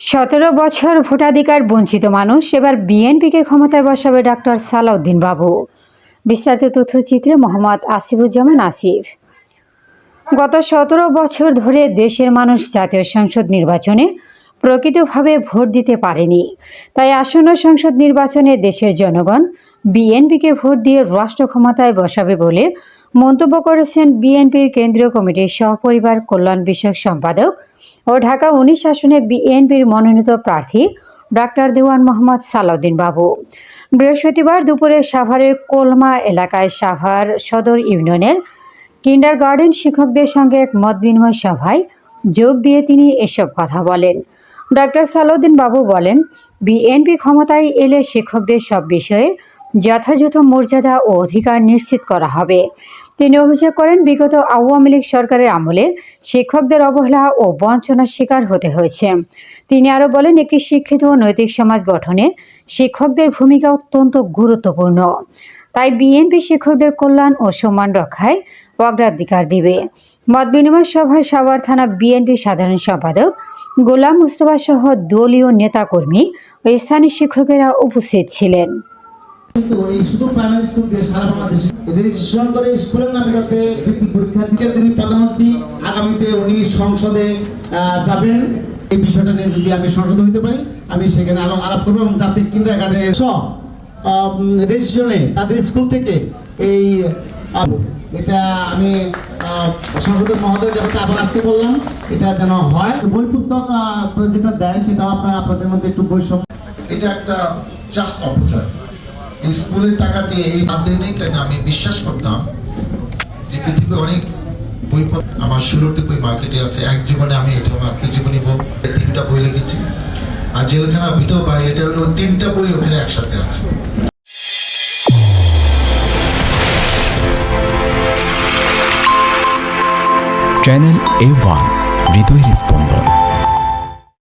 সতেরো বছর ভোটাধিকার বঞ্চিত মানুষ এবার বিএনপিকে ক্ষমতায় বসাবে ডাক্তার সালাউদ্দিন বাবু। বিস্তারিত তথ্যচিত্রে মোহাম্মদ আসিফুজ্জামান আসিফ। গত সতেরো বছর ধরে দেশের মানুষ জাতীয় সংসদ নির্বাচনে প্রকৃতভাবে ভোট দিতে পারেনি। তাই আসন্ন সংসদ নির্বাচনে দেশের জনগণ বিএনপিকে ভোট দিয়ে রাষ্ট্র ক্ষমতায় বসাবে বলে মন্তব্য করেছেন বিএনপির কেন্দ্রীয় কমিটির সহপরিবার কল্যাণ বিষয়ক সম্পাদক ও ঢাকা উনিশ আসনে বিএনপির মনোনীত প্রার্থী ডাক্তার দেওয়ান মোহাম্মদ সালাউদ্দিন বাবু। বৃহস্পতিবার দুপুরে সাভারের কোলমা এলাকায় সাভার সদর ইউনিয়নের কিন্ডার গার্ডেন শিক্ষকদের সঙ্গে এক মত বিনিময় সভায় যোগ দিয়ে তিনি এসব কথা বলেন। ডক্টর সালাউদ্দিন বাবু বলেন, বিএনপি ক্ষমতায় এলে শিক্ষকদের সব বিষয়ে যথাযথ মর্যাদা ও অধিকার নিশ্চিত করা হবে। তিনি অভিযোগ করেন, বিগত আওয়ামী লীগ সরকারের আমলে শিক্ষকদের অবহেলা ও বঞ্চনার শিকার হতে হয়েছে। তিনি আরও বলেন, একটি শিক্ষিত ও নৈতিক সমাজ গঠনে শিক্ষকদের ভূমিকা অত্যন্ত গুরুত্বপূর্ণ। তাই বিএনপি শিক্ষকদের কল্যাণ ও সম্মান রক্ষায় অগ্রাধিকার দিবে। মত বিনিময় সভায় সাভার থানা বিএনপি সাধারণ সম্পাদক গোলাম মুস্তফা সহ দলীয় নেতাকর্মী ও স্থানীয় শিক্ষকেরা উপস্থিত ছিলেন। কিন্তু এই শুধু প্রাইমারি স্কুল দিয়ে সারা স্কুলের নামে যাতে তিনি প্রধানমন্ত্রী। আগামীতে উনি সংসদে যাবেন। এই বিষয়টা নিয়ে যদি আমি হইতে পারি, আমি সেখানে আলো আলাপ করব এবং সব তাদের স্কুল থেকে এই এটা আমি সংসদের মহোদয় যাতে আবার আসতে বললাম, এটা যেন হয়। বই পুস্তক যেটা দেয় সেটা আপনারা আপনাদের মধ্যে একটু বৈষম্য এটা একটা জাস্ট অপচয়। স্কুলের টাকা দিয়ে এই দিয়ে নেই কেন আমি বিশ্বাস করতাম যে পৃথিবী অনেক বই আমার ষোলোটি বই মার্কেটে আছে। এক জীবনে আমি এটা আমার জীবনী বই, তিনটা বই লিখেছি। আর জেলখানা ভিতর পাই এটা হলো তিনটা বই ওখানে একসাথে আছে। চ্যানেল এ ওয়ান হৃদয়ের স্পন্দন